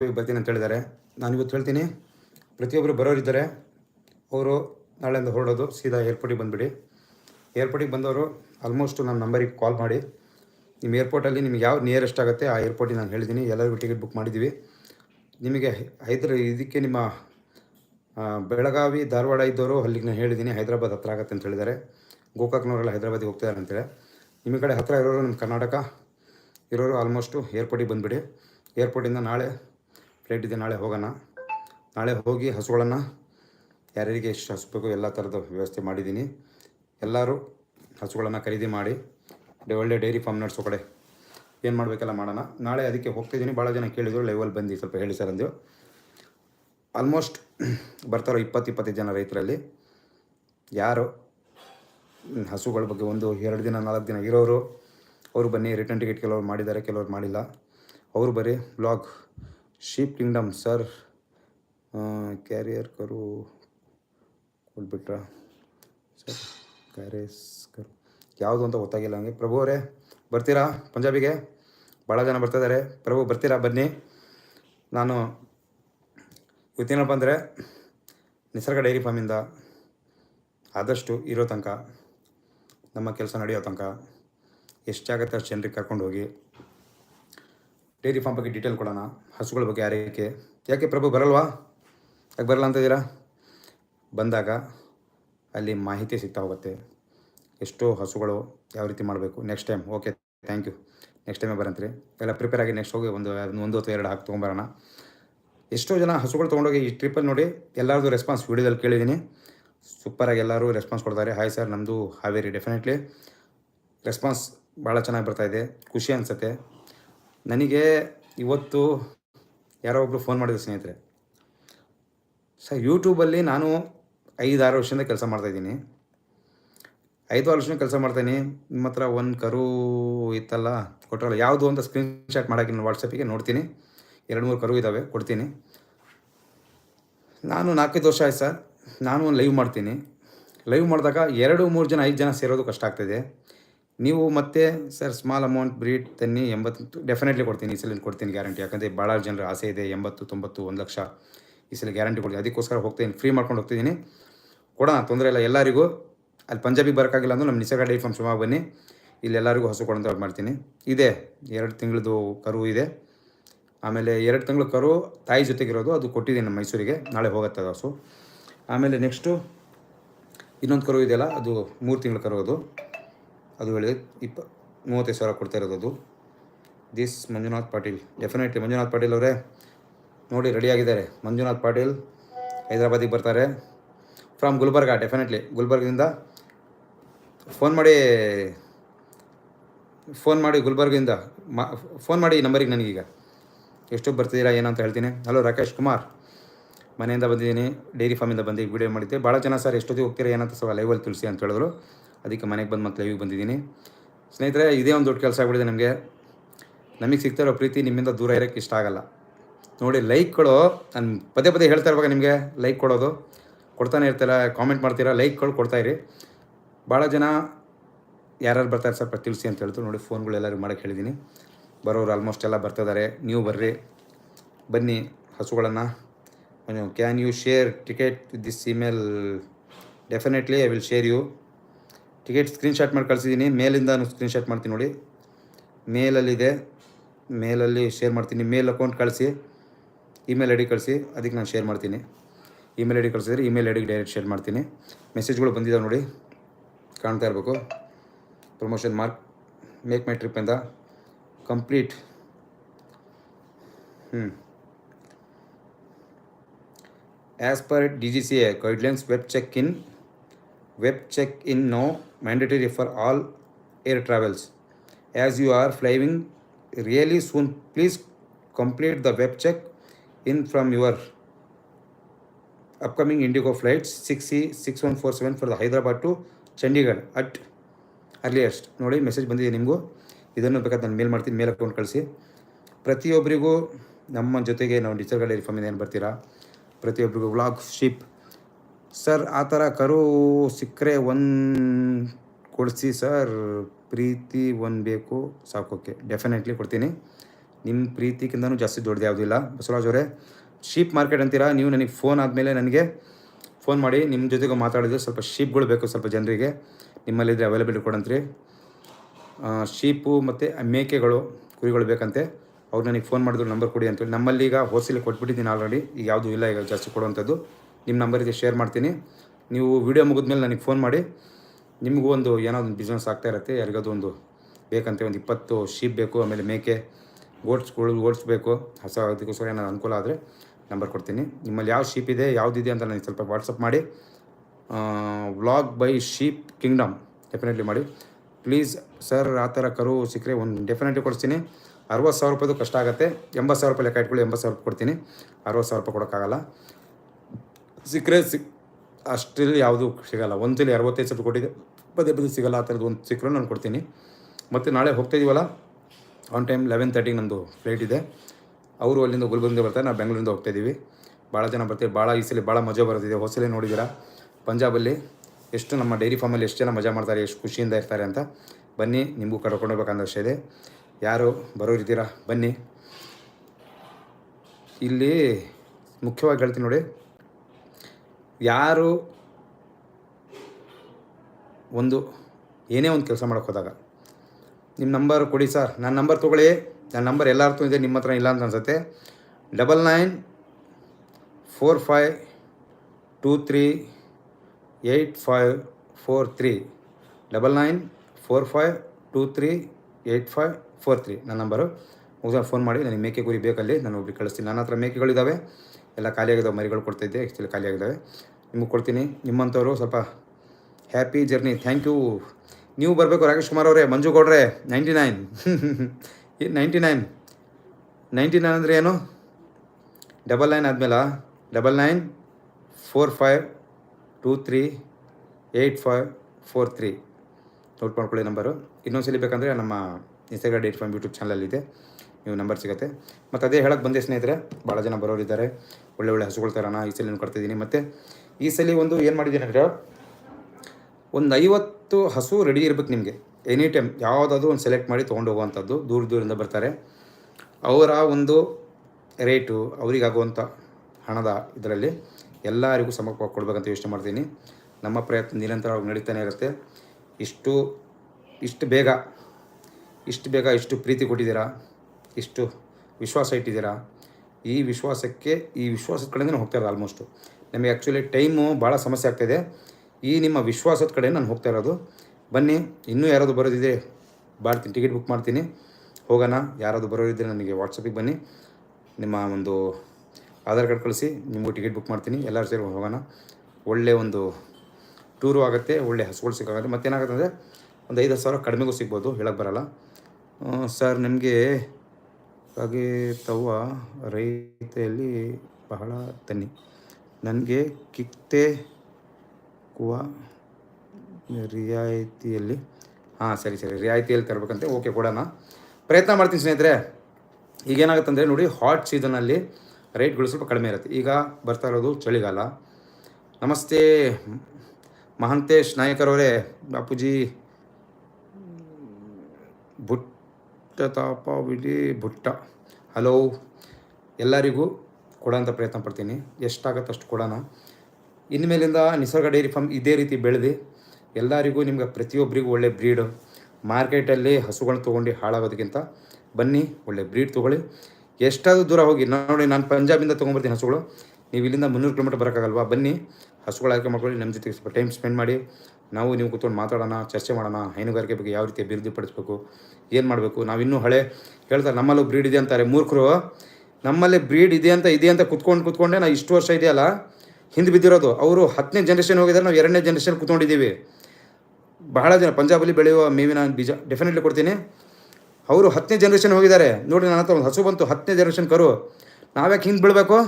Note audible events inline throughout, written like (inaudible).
ಬರ್ತೀನಿ ಅಂತ ಹೇಳಿದ್ದಾರೆ. ನಾನು ಇವತ್ತು ಹೇಳ್ತೀನಿ ಪ್ರತಿಯೊಬ್ಬರು ಬರೋರಿದ್ದಾರೆ. ಅವರು ನಾಳೆಯಿಂದ ಹೊರಡೋದು ಸೀದಾ ಏರ್ಪೋರ್ಟಿಗೆ ಬಂದುಬಿಡಿ. ಏರ್ಪೋರ್ಟಿಗೆ ಬಂದವರು ಆಲ್ಮೋಸ್ಟ್ ನನ್ನ ನಂಬರಿಗೆ ಕಾಲ್ ಮಾಡಿ. ನಿಮ್ಮ ಏರ್ಪೋರ್ಟಲ್ಲಿ ನಿಮ್ಗೆ ಯಾವ ನಿಯರೆಸ್ಟ್ ಆಗುತ್ತೆ ಆ ಏರ್ಪೋರ್ಟಿಗೆ ನಾನು ಹೇಳಿದ್ದೀನಿ. ಎಲ್ಲರಿಗೂ ಟಿಕೆಟ್ ಬುಕ್ ಮಾಡಿದ್ದೀವಿ. ನಿಮಗೆ ಹೈದ್ರ, ಇದಕ್ಕೆ ನಿಮ್ಮ ಬೆಳಗಾವಿ, ಧಾರವಾಡ ಇದ್ದವರು ಅಲ್ಲಿಗೆ ನಾನು ಹೇಳಿದ್ದೀನಿ, ಹೈದರಾಬಾದ್ ಹತ್ರ ಆಗುತ್ತೆ ಅಂತ ಹೇಳಿದ್ದಾರೆ. ಗೋಕಾಕ್ನವರೆಲ್ಲ ಹೈದರಾಬಾದಿಗೆ ಹೋಗ್ತಿದ್ದಾರೆ ಅಂತೇಳಿ. ನಿಮ್ಮ ಕಡೆ ಹತ್ತಿರ ಇರೋರು ನಮ್ಮ ಕರ್ನಾಟಕ, ಇರೋರು ಆಲ್ಮೋಸ್ಟು ಏರ್ಪೋರ್ಟಿಗೆ ಬಂದುಬಿಡಿ. ಏರ್ಪೋರ್ಟಿಂದ ನಾಳೆ ಫ್ಲೈಟ್ ಇದೆ, ನಾಳೆ ಹೋಗೋಣ. ನಾಳೆ ಹೋಗಿ ಹಸುಗಳನ್ನು ಯಾರ್ಯಾರಿಗೆ ಎಷ್ಟು ಹಸು ಬೇಕು ಎಲ್ಲ ಥರದ ವ್ಯವಸ್ಥೆ ಮಾಡಿದ್ದೀನಿ. ಎಲ್ಲರೂ ಹಸುಗಳನ್ನು ಖರೀದಿ ಮಾಡಿ, ಒಳ್ಳೆ ಡೈರಿ ಫಾರ್ಮ್ ನಡೆಸೋ ಕಡೆ. ಏನು ಮಾಡಬೇಕೆಲ್ಲ ಮಾಡೋಣ. ನಾಳೆ ಅದಕ್ಕೆ ಹೋಗ್ತಿದ್ದೀನಿ ಭಾಳ ಜನ ಕೇಳಿದರು ಲೈವಲ್ಲಿ ಬಂದು ಸ್ವಲ್ಪ ಹೇಳಿ ಸರ್ ಅಂದು ಆಲ್ಮೋಸ್ಟ್ ಬರ್ತಾರೋ ಇಪ್ಪತ್ತು, ಇಪ್ಪತ್ತೈದು ಜನ ರೈತರಲ್ಲಿ. ಯಾರು? ಹಸುಗಳ ಬಗ್ಗೆ ಒಂದು ಎರಡು ದಿನ, ನಾಲ್ಕು ದಿನ ಇರೋರು. ಅವರು ಬನ್ನಿ ರಿಟರ್ನ್ ಟಿಕೆಟ್ ಕೆಲವರು ಮಾಡಿದ್ದಾರೆ, ಕೆಲವರು ಮಾಡಿಲ್ಲ. ಅವರು ಬರೀ blog sheep kingdom sir carrier ಕರು ಕೊಟ್ಬಿಟ್ರ. ಸರ್ ಕ್ಯಾರೇಸ್ ಕರು. ಯಾವುದು ಅಂತ ಗೊತ್ತಾಗಿಲ್ಲ ನನಗೆ ಪ್ರಭು ಅವರೇ, ಬರ್ತೀರಾ ಪಂಜಾಬಿಗೆ? ಭಾಳ ಜನ ಬರ್ತಿದ್ದಾರೆ ಪ್ರಭು, ಬರ್ತೀರಾ? ಬನ್ನಿ. ನಾನು ಇವತ್ತೇನಪ್ಪ ಅಂದರೆ ನಿಸರ್ಗ ಡೈರಿ ಫಾರ್ಮಿಂದ ಆದಷ್ಟು ಇರೋ ತನಕ, ನಮ್ಮ ಕೆಲಸ ನಡೆಯೋ ತನಕ ಎಷ್ಟಾಗತ್ತೆ ಅಷ್ಟು ಜನರಿಗೆ ಕರ್ಕೊಂಡು ಹೋಗಿ ಡೈರಿ ಫಾರ್ಮ್ ಬಗ್ಗೆ ಡೀಟೇಲ್ ಕೊಡೋಣ, ಹಸುಗಳ ಬಗ್ಗೆ ಆರೈಕೆ ಯಾಕೆ ಪ್ರಭು ಬರಲ್ವಾ? ಯಾಕೆ ಬರಲ್ಲ ಅಂತಿದ್ದೀರಾ ಬಂದಾಗ ಅಲ್ಲಿ ಮಾಹಿತಿ ಸಿಗ್ತಾ ಹೋಗುತ್ತೆ. ಎಷ್ಟೋ ಹಸುಗಳು ಯಾವ ರೀತಿ ಮಾಡಬೇಕು? Next time okay thank you next ಟೈಮೇ ಬರಂತ್ರಿ. ಎಲ್ಲ ಪ್ರಿಪೇರ್ ಆಗಿ ನೆಕ್ಸ್ಟ್ ಹೋಗಿ ಒಂದು ಒಂದು ಅಥವಾ ಎರಡು ಹಾಕಿ ತೊಗೊಂಬರೋಣ. ಎಷ್ಟೋ ಜನ ಹಸುಗಳು ತೊಗೊಂಡೋಗಿ ಈ ಟ್ರಿಪ್ಪಲ್ಲಿ ನೋಡಿ ಎಲ್ಲರದು ರೆಸ್ಪಾನ್ಸ್ ವಿಡಿಯೋದಲ್ಲಿ ಕೇಳಿದ್ದೀನಿ. ಸೂಪರಾಗಿ ಎಲ್ಲರೂ ರೆಸ್ಪಾನ್ಸ್ ಕೊಡ್ತಾರೆ. ಹಾಯ್ ಸರ್ ನಮ್ಮದು ಹಾವೇರಿ. ಡೆಫಿನೆಟ್ಲಿ ರೆಸ್ಪಾನ್ಸ್ ಭಾಳ ಚೆನ್ನಾಗಿ ಬರ್ತಾಯಿದೆ ಖುಷಿ ಅನಿಸುತ್ತೆ. ನನಗೆ ಇವತ್ತು ಯಾರೋ ಒಬ್ಬರು ಫೋನ್ ಮಾಡಿದ್ರು ಸ್ನೇಹಿತರೆ. ಸರ್ ಯೂಟ್ಯೂಬಲ್ಲಿ ನಾನು ಐದಾರು ವರ್ಷದಿಂದ ಕೆಲಸ ಮಾಡ್ತಾಯಿದ್ದೀನಿ ಐದು, ಆರು ವರ್ಷದಿಂದ ಕೆಲಸ ಮಾಡ್ತೀನಿ ನಿಮ್ಮ ಹತ್ರ ಒಂದು ಕರು ಇತ್ತಲ್ಲ ಕೊಟ್ಟರಲ್ಲ ಯಾವುದು ಅಂತ ಸ್ಕ್ರೀನ್ ಶಾಟ್ ಮಾಡೋಕೆ ನಾನು ವಾಟ್ಸಪ್ಪಿಗೆ ನೋಡ್ತೀನಿ. ಎರಡು, ಮೂರು ಕರು ಇದ್ದಾವೆ ಕೊಡ್ತೀನಿ. ನಾನು ನಾಲ್ಕೈದು ವರ್ಷ ಆಯ್ತು ಸರ್. ನಾನು ಲೈವ್ ಮಾಡ್ತೀನಿ. ಲೈವ್ ಮಾಡಿದಾಗ ಎರಡು, ಮೂರು ಜನ, ಐದು ಜನ ಸೇರೋದು ಕಷ್ಟ ಆಗ್ತಾಯಿದೆ ನೀವು ಮತ್ತೆ ಸರ್ ಸ್ಮಾಲ್ ಅಮೌಂಟ್ ಬ್ರೀಡ್ ತನ್ನಿ ಎಂಬತ್ತು ಡೆಫಿನೆಟ್ಲಿ ಕೊಡ್ತೀನಿ, ಈ ಸಲ ಕೊಡ್ತೀನಿ ಗ್ಯಾರಂಟಿ ಯಾಕಂದರೆ ಭಾಳ ಜನರ ಆಸೆ ಇದೆ, ಎಂಬತ್ತು, ತೊಂಬತ್ತು, ಒಂದು ಲಕ್ಷ ಈ ಸಲ ಗ್ಯಾರಂಟಿ ಕೊಡ್ತೀನಿ. ಅದಕ್ಕೋಸ್ಕರ ಹೋಗ್ತೀನಿ ಫ್ರೀ ಮಾಡ್ಕೊಂಡು ಹೋಗ್ತಿದ್ದೀನಿ. ಕೊಡೋಣ, ತೊಂದರೆ ಇಲ್ಲ, ಎಲ್ಲರಿಗೂ. ಅಲ್ಲಿ ಪಂಜಾಬಿಗೆ ಬರೋಕ್ಕಾಗಿಲ್ಲ ಅಂದ್ರೆ ನಮ್ಮ ನಿಸರ್ಗ ಡೈರಿ ಫಾರ್ಮ್ ಶಿವಮೊಗ್ಗ ಬನ್ನಿ. ಇಲ್ಲಿ ಎಲ್ಲರಿಗೂ ಹಸು ಕೊಡೋಂತ ಮಾಡ್ತೀನಿ. ಇದೆ, ಎರಡು ತಿಂಗಳದು ಕರು ಇದೆ. ಆಮೇಲೆ ಎರಡು ತಿಂಗಳು ಕರು ತಾಯಿ ಜೊತೆಗಿರೋದು, ಅದು ಕೊಟ್ಟಿದ್ದೀನಿ ನಮ್ಮ ಮೈಸೂರಿಗೆ. ನಾಳೆ ಹೋಗುತ್ತೆ ಅದು ಹಸು. ಆಮೇಲೆ ನೆಕ್ಸ್ಟು ಇನ್ನೊಂದು ಕರು ಇದೆಯಲ್ಲ, ಅದು ಮೂರು ತಿಂಗಳು ಕರು ಅದು. ಅದು ಹೇಳಿದೆ ಇಪ್ಪ, ಮೂವತ್ತೈದು ಸಾವಿರ ಕೊಡ್ತಾ ಇರೋದು ದಿಸ್ ಮಂಜುನಾಥ್ ಪಾಟೀಲ್. ಡೆಫಿನೆಟ್ಲಿ ಮಂಜುನಾಥ್ ಪಾಟೀಲ್ ಅವರೇ, ನೋಡಿ ರೆಡಿಯಾಗಿದ್ದಾರೆ ಮಂಜುನಾಥ್ ಪಾಟೀಲ್ ಹೈದರಾಬಾದಿಗೆ ಬರ್ತಾರೆ. ಫ್ರಮ್ ಗುಲ್ಬರ್ಗ ಡೆಫಿನೆಟ್ಲಿ ಗುಲ್ಬರ್ಗದಿಂದ ಫೋನ್ ಮಾಡಿ ಫೋನ್ ಮಾಡಿ ಗುಲ್ಬರ್ಗಿಂದ ಫೋನ್ ಮಾಡಿ ನಂಬರಿಗೆ ನನಗೀಗ. ಎಷ್ಟು ಬರ್ತಿದ್ದೀರಾ, ಏನಂತ ಹೇಳ್ತೀನಿ. ಹಲೋ ರಾಕೇಶ್ ಕುಮಾರ್. ಮನೆಯಿಂದ ಬಂದಿದ್ದೀನಿ, ಡೈರಿ ಫಾರ್ಮಿಂದ ಬಂದು ವಿಡಿಯೋ ಮಾಡಿದ್ದೆ. ಭಾಳ ಜನ ಸರ್, ಎಷ್ಟೊತ್ತಿಗೆ ಹೋಗ್ತೀರಾ, ಏನಂತ ಸ್ವಲ್ಪ ಲೈವಲ್ಲಿ ತಿಳಿಸಿ ಅಂತ ಹೇಳಿದ್ರು. ಅದಕ್ಕೆ ಮನೆಗೆ ಬಂದು ಮತ್ತೆ ಲೈವಿಗೆ ಬಂದಿದ್ದೀನಿ. ಸ್ನೇಹಿತರೆ, ಇದೇ ಒಂದು ದೊಡ್ಡ ಕೆಲಸ ಆಗ್ಬಿಟ್ಟಿದೆ ನಮಗೆ. ನಮಗೆ ಸಿಗ್ತಾ ಇರೋ ಪ್ರೀತಿ ನಿಮ್ಮಿಂದ ದೂರ ಇರೋಕ್ಕೆ ಇಷ್ಟ ಆಗಲ್ಲ. ನೋಡಿ ಲೈಕ್ಗಳು ನಾನು ಪದೇ ಪದೇ ಹೇಳ್ತಾ ಇರುವಾಗ ನಿಮಗೆ ಲೈಕ್ ಕೊಡೋದು. ಕೊಡ್ತಾನೆ ಇರ್ತೀರ ಕಾಮೆಂಟ್ ಮಾಡ್ತೀರಾ ಲೈಕ್ಗಳು ಕೊಡ್ತಾಯಿರಿ ಭಾಳ ಜನ ಯಾರ್ಯಾರು ಬರ್ತಾರೆ ಸ್ವಲ್ಪ ತಿಳಿಸಿ ಅಂತ ಹೇಳ್ತು ನೋಡಿ ಫೋನ್ಗಳು ಎಲ್ಲರಿಗೂ ಮಾಡೋಕ್ಕೆ ಹೇಳಿದ್ದೀನಿ. ಬರೋರು ಆಲ್ಮೋಸ್ಟ್ ಎಲ್ಲ ಬರ್ತಿದ್ದಾರೆ ನೀವು ಬರ್ರಿ. ಬನ್ನಿ, ಹಸುಗಳನ್ನು. Can you share ticket with this email definitely I will share you ticket screenshot ಮಾಡಿ ಕಳಿಸಿದ್ದೀನಿ ಮೇಲಿಂದ ಸ್ಕ್ರೀನ್ಶಾಟ್ ಮಾಡ್ತೀನಿ ನೋಡಿ. ಮೇಲಲ್ಲಿದೆ. ಮೇಲಲ್ಲಿ ಶೇರ್ ಮಾಡ್ತೀನಿ. ಮೇಲ್ ಅಕೌಂಟ್ ಕಳಿಸಿ. ಇಮೇಲ್ ಐ ಡಿ ಕಳಿಸಿ. ಅದಕ್ಕೆ ನಾನು ಶೇರ್ ಮಾಡ್ತೀನಿ. ಇಮೇಲ್ ಐ ಡಿ ಕಳಿಸಿದ್ರೆ ಇಮೇಲ್ ಐ ಡಿಗೆ ಡೈರೆಕ್ಟ್ ಶೇರ್ ಮಾಡ್ತೀನಿ. ಮೆಸೇಜ್ಗಳು ಬಂದಿದ್ದಾವೆ ನೋಡಿ. ಕಾಣ್ತಾ ಇರಬೇಕು. Promotion mark, make my trip ಇಂದ complete. Hmm as per D G C A, guidelines web check in. In no mandatory for all air travels as you are flying really soon please complete the web check in from your upcoming Indigo flights 6C6147 for the Hyderabad to Chandigarh at earliest ನೋಡಿ message ಬಂದಿದೆ ನಿಮಗೂ. ಇದನ್ನು ಬೇಕಾದ್ರೆ ನಾನು ಮೇಲ್ ಮಾಡ್ತೀನಿ mail account ಕಳಿಸಿ. ಪ್ರತಿಯೊಬ್ಬರಿಗೂ ನಮ್ಮ ಜೊತೆಗೆ ನಾವು ನಿಸರ್ಗ ಡೈರಿ ಏನು ಬರ್ತೀರಾ? ಪ್ರತಿಯೊಬ್ಬರಿಗೂ ವ್ಲಾಗ್ ಶಿಪ್ ಸರ್, ಆ ಥರ ಕರು ಸಿಕ್ಕರೆ ಒಂದು ಕೊಡಿಸಿ ಸರ್. ಪ್ರೀತಿ ಒಂದು ಬೇಕು ಸಾಕೋಕೆ. ಡೆಫಿನೆಟ್ಲಿ ಕೊಡ್ತೀನಿ. ನಿಮ್ಮ ಪ್ರೀತಿಗಿಂತನೂ ಜಾಸ್ತಿ ದೊಡ್ಡದು ಯಾವುದಿಲ್ಲ ಬಸವರಾಜ್ ಅವರೇ, ಶೀಪ್ ಮಾರ್ಕೆಟ್ ಅಂತೀರಾ? ನೀವು ನನಗೆ ಫೋನ್ ಆದಮೇಲೆ ನನಗೆ ಫೋನ್ ಮಾಡಿ ನಿಮ್ಮ ಜೊತೆಗೆ ಮಾತಾಡಿದ್ರೆ ಸ್ವಲ್ಪ ಶೀಪ್ಗಳು ಬೇಕು ಸ್ವಲ್ಪ ಜನರಿಗೆ. ನಿಮ್ಮಲ್ಲಿದ್ದರೆ ಅವೈಲೇಬಿಲಿಟಿ ಕೊಡಂತ್ರಿ. ಶೀಪು ಮತ್ತು ಮೇಕೆಗಳು, ಕುರಿಗಳು ಬೇಕಂತೆ. ಅವ್ರು ನನಗೆ ಫೋನ್ ಮಾಡಿದ್ರು ನಂಬರ್ ಕೊಡಿ ಅಂತೇಳಿ. ನಮ್ಮಲ್ಲಿ ಈಗ ಹೋಲ್ಸೇಲ್ ಕೊಟ್ಬಿಟ್ಟಿದ್ದೀನಿ ಆಲ್ರೆಡಿ ಈಗ ಯಾವುದೂ ಇಲ್ಲ, ಈಗ ಜಾಸ್ತಿ ಕೊಡುವಂಥದ್ದು. ನಿಮ್ಮ ನಂಬರಿಗೆ ಶೇರ್ ಮಾಡ್ತೀನಿ. ನೀವು ವಿಡಿಯೋ ಮುಗಿದ್ಮೇಲೆ ನನಗೆ ಫೋನ್ ಮಾಡಿ. ನಿಮಗೂ ಒಂದು ಏನೋ ಒಂದು ಬಿಸ್ನೆಸ್ ಆಗ್ತಾ ಇರುತ್ತೆ, ಯಾರಿಗಾದ್ರೂ ಒಂದು ಬೇಕಂತೆ, ಒಂದು ಇಪ್ಪತ್ತು ಶೀಪ್ ಬೇಕು, ಆಮೇಲೆ ಮೇಕೆ ಓಟ್ಸ್ಗಳು ಓಡಿಸ್ಬೇಕು ಹೊಸ ಅದಕ್ಕೋಸ್ಕರ ಏನಾದ್ರು ಅನುಕೂಲ ಆದರೆ ನಂಬರ್ ಕೊಡ್ತೀನಿ. ನಿಮ್ಮಲ್ಲಿ ಯಾವ ಶೀಪ್ ಇದೆ, ಯಾವುದಿದೆ ಅಂತ ನನಗೆ ಸ್ವಲ್ಪ ವಾಟ್ಸಪ್ ಮಾಡಿ. Vlog by sheep kingdom definitely ಮಾಡಿ. ಪ್ಲೀಸ್ ಸರ್ ಆ ಥರ ಕರು ಸಿಕ್ಕರೆ ಒಂದು ಡೆಫಿನೆಟ್ಲಿ ಕೊಡಿಸ್ತೀನಿ. ಅರವತ್ತು ಸಾವಿರ ರೂಪಾಯಿದು ಕಷ್ಟ ಆಗುತ್ತೆ. ಎಂಬತ್ತು ಸಾವಿರ ರೂಪಾಯಿ ಲೆಕ್ಕ ಇಟ್ಕೊಳ್ಳಿ, ಎಂಬತ್ತು ಸಾವಿರ ರೂಪಾಯಿ ಕೊಡ್ತೀನಿ. ಅರವತ್ತು ಸಾವಿರ ರೂಪಾಯಿ ಕೊಡೋಕ್ಕಾಗಲ್ಲ. ಸಿಕ್ಕರೆ ಸಿಕ್ ಅಷ್ಟರಲ್ಲಿ ಯಾವುದೂ ಸಿಗಲ್ಲ. ಒಂದಲ್ಲಿ ಅರವತ್ತೈದು ಸಾವಿರ ಕೊಟ್ಟಿದೆ. ಪದೇ ಪದೇ ಸಿಗಲ್ಲ, ಆ ಥರದ್ದು ಒಂದು ಸಿಕ್ಕರೂ ನಾನು ಕೊಡ್ತೀನಿ. ಮತ್ತು ನಾಳೆ ಹೋಗ್ತಾ ಇದೀವಲ್ಲ ಆನ್ ಟೈಮ್ ಲೆವೆನ್ ತರ್ಟಿಗೆ ನಂದು ಫ್ಲೈಟ್ ಇದೆ. ಅವರು ಅಲ್ಲಿಂದ ಗುಲ್ಬರ್ಗಿಂದ ಬರ್ತಾರೆ, ನಾವು ಬೆಂಗಳೂರಿಂದ ಹೋಗ್ತಾ ಇದ್ದೀವಿ ಭಾಳ ಜನ ಬರ್ತೀವಿ. ಭಾಳ ಈ ಸಲ ಭಾಳ ಮಜಾ ಬರ್ತಿದೆ ಹೊಸಲೇ ನೋಡಿದ್ದೀರಾ? ಪಂಜಾಬಲ್ಲಿ ಎಷ್ಟು ನಮ್ಮ ಡೈರಿ ಫಾರ್ಮಲ್ಲಿ ಎಷ್ಟು ಜನ ಮಜಾ ಮಾಡ್ತಾರೆ, ಎಷ್ಟು ಖುಷಿಯಿಂದ ಇರ್ತಾರೆ ಅಂತ. ಬನ್ನಿ, ನಿಮಗೂ ಕರ್ಕೊಂಡು ಹೋಗ್ಬೇಕನ್ನೋ ಆಸೆ ಇದೆ. ಯಾರು ಬರೋರಿದ್ದೀರಾ? ಬನ್ನಿ. ಇಲ್ಲಿ ಮುಖ್ಯವಾಗಿ ಹೇಳ್ತೀನಿ ನೋಡಿ ಯಾರು ಒಂದು ಏನೇ ಒಂದು ಕೆಲಸ ಮಾಡೋಕ್ಕೆ ಹೋದಾಗ ನಿಮ್ಮ ನಂಬರ್ ಕೊಡಿ ಸರ್ ನನ್ನ ನಂಬರ್ ತೊಗೊಳ್ಳಿ. ನನ್ನ ನಂಬರ್ ಎಲ್ಲಾರ್ತು ಇದೆ, ನಿಮ್ಮ ಹತ್ರ ಇಲ್ಲ ಅಂತ ಅನ್ಸುತ್ತೆ. Double nine four five two three eight five four three double nine four five two three eight five four three ನನ್ನ ನಂಬರು ಮುಗಿದ ಫೋನ್ ಮಾಡಿ ನನಗೆ ಮೇಕೆ ಗುರಿ ಬೇಕಲ್ಲಿ, ನಾನು ಒಬ್ರಿಗೆ ಕಳಿಸ್ತೀನಿ. ನನ್ನ ಹತ್ರ ಮೇಕೆಗಳಿದ್ದಾವೆ ಎಲ್ಲ ಖಾಲಿಯಾಗಿದ್ದಾವೆ ಮರಿಗಳು ಕೊಡ್ತಾಯಿದ್ದೆ ಆ್ಯಕ್ಚುಲಿ ಖಾಲಿಯಾಗಿದ್ದಾವೆ ನಿಮಗೆ ಕೊಡ್ತೀನಿ. ನಿಮ್ಮಂಥವ್ರು ಸ್ವಲ್ಪ ಹ್ಯಾಪಿ ಜರ್ನಿ ಥ್ಯಾಂಕ್ ಯು ನೀವು ಬರಬೇಕು ರಾಕೇಶ್ ಕುಮಾರ್ ಅವರೇ, ಮಂಜು ಗೌಡ್ರೆ ninety nine ninety nine ninety nine ಅಂದರೆ ಏನು? ಡಬಲ್ ನೈನ್ ಆದಮೇಲೆ? Double nine four five two three eight five four three note ಮಾಡ್ಕೊಳ್ಳಿ ನಂಬರು. ಇನ್ನೊಂದ್ಸಲಿ ಬೇಕಂದರೆ ನಮ್ಮ ಇನ್ಸ್ಟಾಗ್ರಾಮ್ ಡೇಟ್ ಫಾರ್ಮ್ ಯೂಟ್ಯೂಬ್ ಚಾನಲಲ್ಲಿದೆ ನೀವು ನಂಬರ್ ಸಿಗುತ್ತೆ. ಮತ್ತು ಅದೇ ಹೇಳಕ್ಕೆ ಬಂದೆ ಸ್ನೇಹಿತರೆ ಭಾಳ ಜನ ಬರೋರಿದ್ದಾರೆ ಒಳ್ಳೆ ಒಳ್ಳೆ ಹಸುಗಳ ಥರನ ಈ ಸಲ ಕೊಡ್ತಿದ್ದೀನಿ ಮತ್ತು ಈ ಸಲ ಒಂದು ಏನು ಮಾಡಿದ್ದೀನಿ ಅಂದರೆ, ಒಂದು ಐವತ್ತು ಹಸು ರೆಡಿ ಇರ್ಬೇಕು ನಿಮಗೆ. ಎನಿ ಟೈಮ್ ಯಾವುದಾದ್ರೂ ಒಂದು ಸೆಲೆಕ್ಟ್ ಮಾಡಿ ತೊಗೊಂಡು ಹೋಗುವಂಥದ್ದು, ದೂರ ದೂರದಿಂದ ಬರ್ತಾರೆ. ಅವರ ಒಂದು ರೇಟು ಅವರಿಗಾಗುವಂಥ ಹಣದ ಇದರಲ್ಲಿ ಎಲ್ಲರಿಗೂ ಸಮರ್ಪಕ ಕೊಡಬೇಕಂತ ಯೋಚನೆ ಮಾಡ್ತೀನಿ. ನಮ್ಮ ಪ್ರಯತ್ನ ನಿರಂತರವಾಗಿ ನಡೀತಾನೆ ಇರುತ್ತೆ. ಇಷ್ಟು ಇಷ್ಟು ಬೇಗ ಇಷ್ಟು ಬೇಗ ಇಷ್ಟು ಪ್ರೀತಿ ಕೊಟ್ಟಿದ್ದೀರಾ? ಇಷ್ಟು ವಿಶ್ವಾಸ ಇಟ್ಟಿದ್ದೀರಾ? ಈ ವಿಶ್ವಾಸಕ್ಕೆ, ಈ ವಿಶ್ವಾಸದ ಕಡೆಯಿಂದ ಹೋಗ್ತಾ ಇರೋದು ಆಲ್ಮೋಸ್ಟು ನಮಗೆ ಆ್ಯಕ್ಚುಲಿ ಟೈಮು ಭಾಳ ಸಮಸ್ಯೆ ಆಗ್ತಾಯಿದೆ ಈ ನಿಮ್ಮ ವಿಶ್ವಾಸದ ಕಡೆ ನಾನು ಹೋಗ್ತಾ ಇರೋದು. ಬನ್ನಿ, ಇನ್ನೂ ಯಾರಾದರೂ ಬರೋದಿದೆ ಬಾಡ್ತೀನಿ ಟಿಕೆಟ್ ಬುಕ್ ಮಾಡ್ತೀನಿ. ಹೋಗೋಣ, ಯಾರಾದರೂ ಬರೋರಿದ್ದರೆ ನನಗೆ ವಾಟ್ಸಪ್ಪಿಗೆ ಬನ್ನಿ. ನಿಮ್ಮ ಒಂದು ಆಧಾರ್ ಕಾರ್ಡ್ ಕಳಿಸಿ, ನಿಮಗೂ ಟಿಕೆಟ್ ಬುಕ್ ಮಾಡ್ತೀನಿ. ಎಲ್ಲರೂ ಸೇರಿ ಹೋಗೋಣ. ಒಳ್ಳೆಯ ಒಂದು ಟೂರು ಆಗುತ್ತೆ, ಒಳ್ಳೆ ಹಸುಗಳು ಸಿಕ್ಕಾಗುತ್ತೆ. ಮತ್ತೇನಾಗುತ್ತೆ ಅಂದರೆ, ಒಂದು ಐದು ಸಾವಿರ ಕಡಿಮೆಗೂ ಸಿಗ್ಬೋದು ಹೇಳೋಕ್ಕೆ ಬರೋಲ್ಲ. ಸರ್ ನಿಮಗೆ ಹಾಗೆ ತವ್ವ ರೈತೆಯಲ್ಲಿ ಬಹಳ ತನ್ನಿ. ನನಗೆ ಕಿತ್ತೆ ಕುವ ರಿಯಾಯಿತಿಯಲ್ಲಿ. ಹಾಂ, ಸರಿ ಸರಿ. ರಿಯಾಯಿತಿಯಲ್ಲಿ ತರಬೇಕಂತೆ. ಓಕೆ, ಕೊಡೋಣ. ಪ್ರಯತ್ನ ಮಾಡ್ತೀನಿ ಸ್ನೇಹಿತರೆ. ಈಗೇನಾಗುತ್ತೆ ಅಂದರೆ ನೋಡಿ ಹಾಟ್ ಸೀಸನಲ್ಲಿ ರೇಟ್ಗಳು ಸ್ವಲ್ಪ ಕಡಿಮೆ ಇರುತ್ತೆ. ಈಗ ಬರ್ತಾ ಇರೋದು ಚಳಿಗಾಲ. ನಮಸ್ತೆ, ಮಹಂತೇಶ್ ನಾಯಕರವರೇ. ಬಾಪೂಜಿ. ಬುಟ್ಟ ತಾಪ ಬಿಡಿ ಬುಟ್ಟ ಹಲೋ, ಎಲ್ಲರಿಗೂ ಕೊಡೋಂಥ ಪ್ರಯತ್ನ ಪಡ್ತೀನಿ. ಎಷ್ಟಾಗತ್ತೆ ಅಷ್ಟು ಕೊಡೋಣ. ಇನ್ಮೇಲಿಂದ ನಿಸರ್ಗ ಡೈರಿ ಫಾರ್ಮ್ ಇದೇ ರೀತಿ ಬೆಳೆದು ಎಲ್ಲರಿಗೂ ನಿಮ್ಗೆ ಪ್ರತಿಯೊಬ್ಬರಿಗೂ ಒಳ್ಳೆ ಬ್ರೀಡು, ಮಾರ್ಕೆಟಲ್ಲಿ ಹಸುಗಳನ್ನ ತೊಗೊಂಡು ಹಾಳಾಗೋದಕ್ಕಿಂತ ಬನ್ನಿ, ಒಳ್ಳೆ ಬ್ರೀಡ್ ತೊಗೊಳ್ಳಿ. ಎಷ್ಟಾದರೂ ದೂರ ಹೋಗಿ, ನೋಡಿ, ನಾನು ಪಂಜಾಬಿಂದ ತೊಗೊಂಬರ್ತೀನಿ ಹಸುಗಳು. ನೀವು ಇಲ್ಲಿಂದ ಮುನ್ನೂರು ಕಿಲೋಮೀಟರ್ ಬರೋಕ್ಕಾಗಲ್ವಾ? ಬನ್ನಿ. ಹಸುಗಳು ಆಯ್ಕೆ ಮಾಡ್ಕೊಳ್ಳಿ ನಮ್ಮ ಜೊತೆಗೆ ಸ್ವಲ್ಪ ಟೈಮ್ ಸ್ಪೆಂಡ್ ಮಾಡಿ, ನಾವು ನೀವು ಕೂತ್ಕೊಂಡು ಮಾತಾಡೋಣ, ಚರ್ಚೆ ಮಾಡೋಣ, ಹೈನುಗಾರಿಕೆ ಬಗ್ಗೆ ಯಾವ ರೀತಿ ಅಭಿವೃದ್ಧಿ ಪಡಿಸ್ಬೇಕು, ಏನು ಮಾಡಬೇಕು ನಾವಿನ್ನೂ ಹಳೆ ಹೇಳ್ತಾರೆ, ನಮ್ಮಲ್ಲೂ ಬ್ರೀಡ್ ಇದೆ ಅಂತಾರೆ. ಮೂರ್ಖರು, ನಮ್ಮಲ್ಲಿ ಬ್ರೀಡ್ ಇದೆ ಅಂತ ಇದೆ ಅಂತ ಕುತ್ಕೊಂಡು ಕುತ್ಕೊಂಡೆ ನಾವು ಇಷ್ಟು ವರ್ಷ ಇದೆಯಲ್ಲ, ಹಿಂದೆ ಬಿದ್ದಿರೋದು. ಅವರು ಹತ್ತನೇ ಜನ್ರೇಷನ್ ಹೋಗಿದ್ದಾರೆ ನಾವು ಎರಡನೇ ಜನ್ರೇಷನ್ ಕುತ್ಕೊಂಡಿದ್ದೀವಿ. ಬಹಳ ಜನ, ಪಂಜಾಬಲ್ಲಿ ಬೆಳೆಯುವ ಮೇವಿನ ಬೀಜ ಡೆಫಿನೆಟ್ಲಿ ಕೊಡ್ತೀನಿ. ಅವರು ಹತ್ತನೇ ಜನ್ರೇಷನ್ ಹೋಗಿದ್ದಾರೆ. ನೋಡಿ ನನ್ನ ಹತ್ರ ಒಂದು ಹಸು ಬಂತು, ಹತ್ತನೇ ಜನ್ರೇಷನ್ ಕರು. ನಾವ್ಯಾಕೆ ಹಿಂದೆ ಬೀಳಬೇಕು?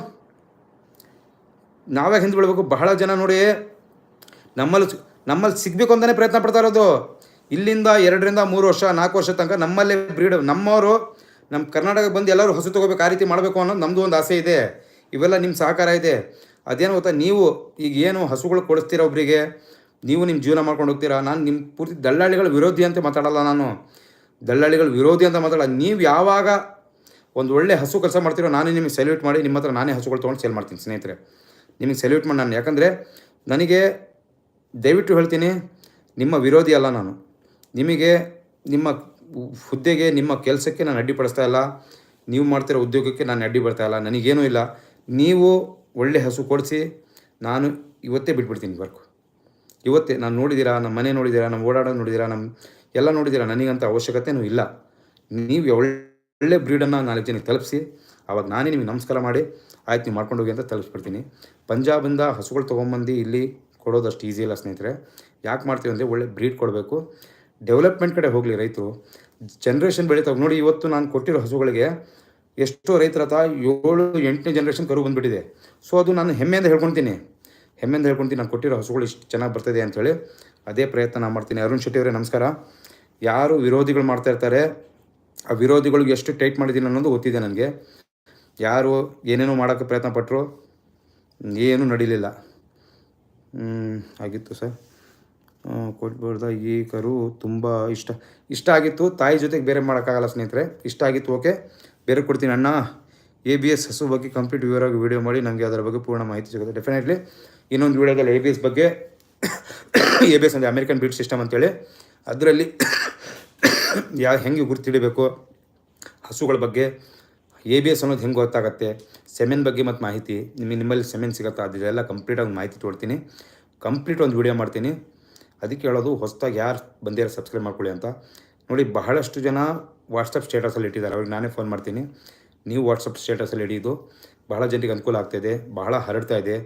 ನಾವ್ಯಾಕೆ ಹಿಂದೆ ಬೀಳಬೇಕು ಬಹಳ ಜನ ನೋಡಿ ನಮ್ಮಲ್ಲಿ ನಮ್ಮಲ್ಲಿ ಸಿಗಬೇಕು ಅಂತಲೇ ಪ್ರಯತ್ನ ಪಡ್ತಾ ಇರೋದು. ಇಲ್ಲಿಂದ ಎರಡರಿಂದ ಮೂರು ವರ್ಷ, ನಾಲ್ಕು ವರ್ಷ ತನಕ ನಮ್ಮಲ್ಲೇ ಬ್ರೀಡ್. ನಮ್ಮವರು ನಮ್ಮ ಕರ್ನಾಟಕಕ್ಕೆ ಬಂದು ಎಲ್ಲರೂ ಹಸು ತೊಗೋಬೇಕು, ಆ ರೀತಿ ಮಾಡಬೇಕು ಅನ್ನೋದು ನಮ್ಮದು ಒಂದು ಆಸೆ ಇದೆ. ಇವೆಲ್ಲ ನಿಮ್ಮ ಸಹಕಾರ ಇದೆ. ಅದೇನು ಗೊತ್ತಾ, ನೀವು ಈಗ ಏನು ಹಸುಗಳು ಕೊಡಿಸ್ತೀರ ಒಬ್ಬರಿಗೆ ನೀವು ನಿಮ್ಮ ಜೀವನ ಮಾಡ್ಕೊಂಡು ಹೋಗ್ತೀರಾ? ನಾನು ನಿಮ್ಮ ಪೂರ್ತಿ ದಲ್ಲಾಳಿಗಳ ವಿರೋಧಿ ಅಂತ ಮಾತಾಡಲ್ಲ ನಾನು. ದಲ್ಲಾಳಿಗಳ ವಿರೋಧಿ ಅಂತ ಮಾತಾಡಲ್ಲ. ನೀವು ಯಾವಾಗ ಒಂದು ಒಳ್ಳೆ ಹಸು ಕೆಲಸ ಮಾಡ್ತೀರೋ ನಾನೇ ನಿಮಗೆ ಸೆಲ್ಯೂಟ್ ಮಾಡಿ, ನಿಮ್ಮ ಹತ್ರ ನಾನೇ ಹಸುಗಳು ತೊಗೊಂಡು ಸೇಲ್ ಮಾಡ್ತೀನಿ ಸ್ನೇಹಿತರೆ. ನಿಮಗೆ ಸೆಲ್ಯೂಟ್ ಮಾಡಿ ನಾನು. ಯಾಕಂದರೆ ನನಗೆ ದಯವಿಟ್ಟು ಹೇಳ್ತೀನಿ, ನಿಮ್ಮ ವಿರೋಧಿ ಅಲ್ಲ ನಾನು. ನಿಮಗೆ ನಿಮ್ಮ ಹುದ್ದೆಗೆ, ನಿಮ್ಮ ಕೆಲಸಕ್ಕೆ ನಾನು ಅಡ್ಡಿಪಡಿಸ್ತಾ ಇಲ್ಲ. ನೀವು ಮಾಡ್ತಿರೋ ಉದ್ಯೋಗಕ್ಕೆ ನಾನು ಅಡ್ಡಿ ಬರ್ತಾ ಇಲ್ಲ. ನನಗೇನೂ ಇಲ್ಲ. ನೀವು ಒಳ್ಳೆ ಹಸು ಕೊಡಿಸಿ, ನಾನು ಇವತ್ತೇ ಬಿಟ್ಬಿಡ್ತೀನಿ ವರ್ಕು ಇವತ್ತೇ ನಾನು ನೋಡಿದ್ದೀರಾ ನಮ್ಮ ಮನೆ ನೋಡಿದ್ದೀರಾ ನಮ್ಮ ಓಡಾಡೋದು ನೋಡಿದ್ದೀರಾ ನಮ್ಮ ಎಲ್ಲ ನೋಡಿದ್ದೀರಾ ನನಗಂತ ಅವಶ್ಯಕತೆಯೂ ಇಲ್ಲ. ನೀವು ಒಳ್ಳೆ ಬ್ರೀಡನ್ನು ನಾಲ್ಕು ಜನಕ್ಕೆ ತಲುಪಿಸಿ, ಆವಾಗ ನಾನೇ ನಿಮಗೆ ನಮಸ್ಕಾರ ಮಾಡಿ ಆಯ್ತು, ನೀವು ಮಾಡ್ಕೊಂಡು ಹೋಗಿ ಅಂತ ತಲುಪಿಸ್ಬಿಡ್ತೀನಿ. ಪಂಜಾಬಿಂದ ಹಸುಗಳು ತೊಗೊಂಬಂದು ಇಲ್ಲಿ ಕೊಡೋದಷ್ಟು ಈಸಿ ಇಲ್ಲ ಸ್ನೇಹಿತರೆ. ಯಾಕೆ ಮಾಡ್ತೀವಿ ಅಂದರೆ ಒಳ್ಳೆ ಬ್ರೀಡ್ ಕೊಡಬೇಕು. ಡೆವಲಪ್ಮೆಂಟ್ ಕಡೆ ಹೋಗಲಿ ರೈತರು. ಜನ್ರೇಷನ್ ಬೆಳೀತಾವೆ. ನೋಡಿ, ಇವತ್ತು ನಾನು ಕೊಟ್ಟಿರೋ ಹಸುಗಳಿಗೆ ಎಷ್ಟೋ ರೈತರ ಹತ್ರ ಏಳು, ಎಂಟನೇ ಜನ್ರೇಷನ್ ಕರು ಬಂದುಬಿಟ್ಟಿದೆ. ಸೊ ಅದು ನಾನು ಹೆಮ್ಮೆಯಿಂದ ಹೇಳ್ಕೊತೀನಿ ಹೆಮ್ಮೆಯಿಂದ ಹೇಳ್ಕೊತೀನಿ ನಾನು ಕೊಟ್ಟಿರೋ ಹಸುಗಳು ಇಷ್ಟು ಚೆನ್ನಾಗಿ ಬರ್ತದೆ ಅಂಥೇಳಿ ಅದೇ ಪ್ರಯತ್ನ ನಾನು ಮಾಡ್ತೀನಿ. ಅರುಣ್ ಶೆಟ್ಟಿ ಅವರೇ, ನಮಸ್ಕಾರ. ಯಾರು ವಿರೋಧಿಗಳು ಮಾಡ್ತಾ ಇರ್ತಾರೆ, ಆ ವಿರೋಧಿಗಳಿಗೆ ಎಷ್ಟು ಟೈಟ್ ಮಾಡಿದ್ದೀನಿ ಅನ್ನೋದು ಗೊತ್ತಿದೆ ನನಗೆ. ಯಾರು ಏನೇನೋ ಮಾಡೋಕ್ಕೆ ಪ್ರಯತ್ನ ಪಟ್ಟರು ಏನೂ ನಡೀಲಿಲ್ಲ. ಆಗಿತ್ತು ಸರ್. ಕೊಟ್ಬಿಡ್ದ ಈ ಕರು ತುಂಬ ಇಷ್ಟ. ಇಷ್ಟ ಆಗಿತ್ತು, ತಾಯಿ ಜೊತೆಗೆ ಬೇರೆ ಮಾಡೋಕ್ಕಾಗಲ್ಲ ಸ್ನೇಹಿತರೆ. ಇಷ್ಟ ಆಗಿತ್ತು, ಓಕೆ. ಬೇರೆ ಕೊಡ್ತೀನಿ ಅಣ್ಣ. ಎ ಬಿ ಎಸ್ ಹಸು ಬಗ್ಗೆ ಕಂಪ್ಲೀಟ್ ವಿವರವಾಗಿ ವಿಡಿಯೋ ಮಾಡಿ ನನಗೆ ಅದರ ಬಗ್ಗೆ ಪೂರ್ಣ ಮಾಹಿತಿ ಸಿಗುತ್ತೆ. ಡೆಫಿನೆಟ್ಲಿ ಇನ್ನೊಂದು ವಿಡಿಯೋದಲ್ಲಿ ಎ ಬಿ ಎಸ್ ಬಗ್ಗೆ ಎ ಬಿ ಎಸ್ ಅಂದರೆ ಅಮೆರಿಕನ್ ಬೀಟ್ ಸಿಸ್ಟಮ್ ಅಂತೇಳಿ. ಅದರಲ್ಲಿ (coughs) ಯಾ, ಹೆಂಗೆ ಗುರುತಿಡಬೇಕು? ಹಸುಗಳ ಬಗ್ಗೆ ಎ ಬಿ ಎಸ್ ಅನ್ನೋದು ಹೆಂಗೆ ಗೊತ್ತಾಗುತ್ತೆ? ಸೆಮೆನ್ ಬಗ್ಗೆ ಮತ್ತು ಮಾಹಿತಿ. ನಿಮಗೆ ನಿಮ್ಮಲ್ಲಿ ಸೆಮೆನ್ ಸಿಗುತ್ತಾ? ಅದೆಲ್ಲ ಕಂಪ್ಲೀಟಾಗಿ ಮಾಹಿತಿ ತೊಡ್ತೀನಿ ಕಂಪ್ಲೀಟ್ ಒಂದು ವಿಡಿಯೋ ಮಾಡ್ತೀನಿ. ಅದಕ್ಕೆ ಹೇಳೋದು, ಹೊಸದಾಗಿ ಯಾರು ಬಂದಿರೋ ಸಬ್ಸ್ಕ್ರೈಬ್ ಮಾಡ್ಕೊಳ್ಳಿ ಅಂತ. ನೋಡಿ, ಬಹಳಷ್ಟು ಜನ ವಾಟ್ಸಪ್ ಸ್ಟೇಟಸಲ್ಲಿ ಇಟ್ಟಿದ್ದಾರೆ. ಅವ್ರಿಗೆ ನಾನೇ ಫೋನ್ ಮಾಡ್ತೀನಿ. ನೀವು ವಾಟ್ಸಪ್ ಸ್ಟೇಟಸಲ್ಲಿ ಹಿಡಿಯೋದು ಬಹಳ ಜನರಿಗೆ ಅನುಕೂಲ ಆಗ್ತಾಯಿದೆ ಬಹಳ ಹರಡ್ತಾ ಇದೆ.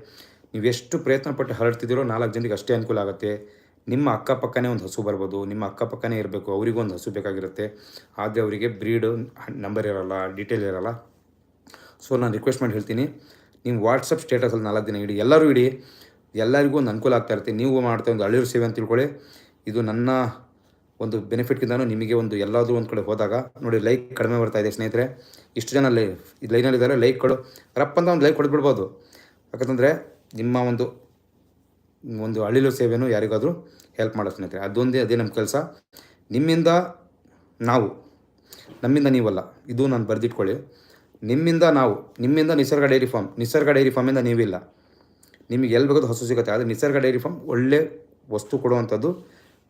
ನೀವು ಎಷ್ಟು ಪ್ರಯತ್ನ ಪಟ್ಟು ಹರಡ್ತಿದ್ದೀರೋ ನಾಲ್ಕು ಜನರಿಗೆ ಅಷ್ಟೇ ಅನುಕೂಲ ಆಗುತ್ತೆ. ನಿಮ್ಮ ಅಕ್ಕಪಕ್ಕನೇ ಒಂದು ಹಸು ಬರ್ಬೋದು, ನಿಮ್ಮ ಅಕ್ಕಪಕ್ಕನೇ ಇರಬೇಕು, ಅವರಿಗೂ ಒಂದು ಹಸು ಬೇಕಾಗಿರುತ್ತೆ. ಆದರೆ ಅವರಿಗೆ ಬ್ರೀಡು ನಂಬರ್ ಇರೋಲ್ಲ ಡೀಟೇಲ್ ಇರೋಲ್ಲ. ಸೊ ನಾನು ರಿಕ್ವೆಸ್ಟ್ ಮಾಡಿ ಹೇಳ್ತೀನಿ ನೀವು ವಾಟ್ಸಪ್ ಸ್ಟೇಟಸಲ್ಲಿ ನಾಲ್ಕು ದಿನ ಇಡಿ, ಎಲ್ಲರೂ ಇಡಿ. ಎಲ್ಲರಿಗೂ ಒಂದು ಅನುಕೂಲ ಆಗ್ತಾ ಇರುತ್ತೆ. ನೀವು ಮಾಡ್ತಾ ಒಂದು ಅಳಿರು ಸೇವೆ ಅಂತ ತಿಳ್ಕೊಳ್ಳಿ. ಇದು ನನ್ನ ಒಂದು ಬೆನಿಫಿಟ್ಗಿಂತನೂ ನಿಮಗೆ ಒಂದು ಎಲ್ಲಾದರೂ ಒಂದು ಕಡೆ ಹೋದಾಗ, ನೋಡಿ ಲೈಕ್ ಕಡಿಮೆ ಬರ್ತಾ ಇದೆ ಸ್ನೇಹಿತರೆ. ಇಷ್ಟು ಜನ ಲೈ ಲೈನಲ್ಲಿದ್ದಾರೆ ಲೈಕ್ ಕೊಡು. ರಪ್ಪ ಅಂತ ಒಂದು ಲೈಕ್ ಕೊಡ್ಬಿಡ್ಬೋದು ಯಾಕಂತಂದರೆ, ನಿಮ್ಮ ಒಂದು ಒಂದು ಅಳಿಲು ಸೇವೆನೂ ಯಾರಿಗಾದರೂ ಹೆಲ್ಪ್ ಮಾಡೋ ಸ್ನೇಹಿತರೆ. ಅದೊಂದೇ ಅದೇ ನಮ್ಮ ಕೆಲಸ. ನಿಮ್ಮಿಂದ ನಾವು, ನಮ್ಮಿಂದ ನೀವಲ್ಲ, ಇದು ನಾನು ಬರೆದಿಟ್ಕೊಳ್ಳಿ. ನಿಮ್ಮಿಂದ ನಾವು, ನಿಮ್ಮಿಂದ Nisarga dairy farm, Nisarga dairy ಫಾರ್ಮಿಂದ ನೀವಿಲ್ಲ. ನಿಮಗೆ ಎಲ್ಲಿ ಬೇಕಾದ್ರೂ ಹಸು ಸಿಗುತ್ತೆ, ಆದರೆ ನಿಸರ್ಗ ಡೈರಿ ಫಾರ್ಮ್ ಒಳ್ಳೆ ವಸ್ತು ಕೊಡುವಂಥದ್ದು.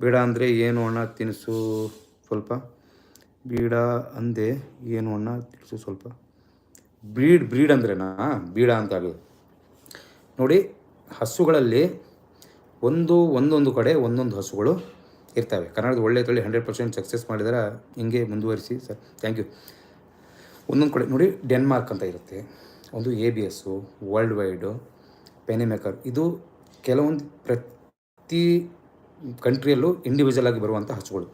ಬೇಡ ಅಂದರೆ ಏನು ಅಣ್ಣ ತಿನಿಸು ಸ್ವಲ್ಪ. ಬೀಡ ಅಂದೆ ಏನು ಅಣ್ಣ ತಿನಿಸು ಸ್ವಲ್ಪ. ಬ್ರೀಡ್ ಬ್ರೀಡ್ ಅಂದ್ರೆನಾ? ಬೀಡ ಅಂತ ಆಗೋದು ನೋಡಿ, ಹಸುಗಳಲ್ಲಿ ಒಂದು, ಒಂದೊಂದು ಕಡೆ ಒಂದೊಂದು ಹಸುಗಳು ಇರ್ತವೆ. ಕನ್ನಡದ ಒಳ್ಳೆ ತಳಿ ಹಂಡ್ರೆಡ್ ಪರ್ಸೆಂಟ್ ಸಕ್ಸಸ್ ಮಾಡಿದರೆ. ಹಿಂಗೆ ಮುಂದುವರಿಸಿ, ಸರ್. ಥ್ಯಾಂಕ್ ಯು ಒಂದೊಂದು ಕಡೆ, ನೋಡಿ ಡೆನ್ಮಾರ್ಕ್ ಅಂತ ಇರುತ್ತೆ. ಒಂದು A B S world wide ಪೆನಿಮೇಕರ್ ಇದು ಕೆಲವೊಂದು ಪ್ರತಿ ಕಂಟ್ರಿಯಲ್ಲೂ ಇಂಡಿವಿಜುವಲ್ ಆಗಿ ಬರುವಂಥ ಹಸುಗಳು.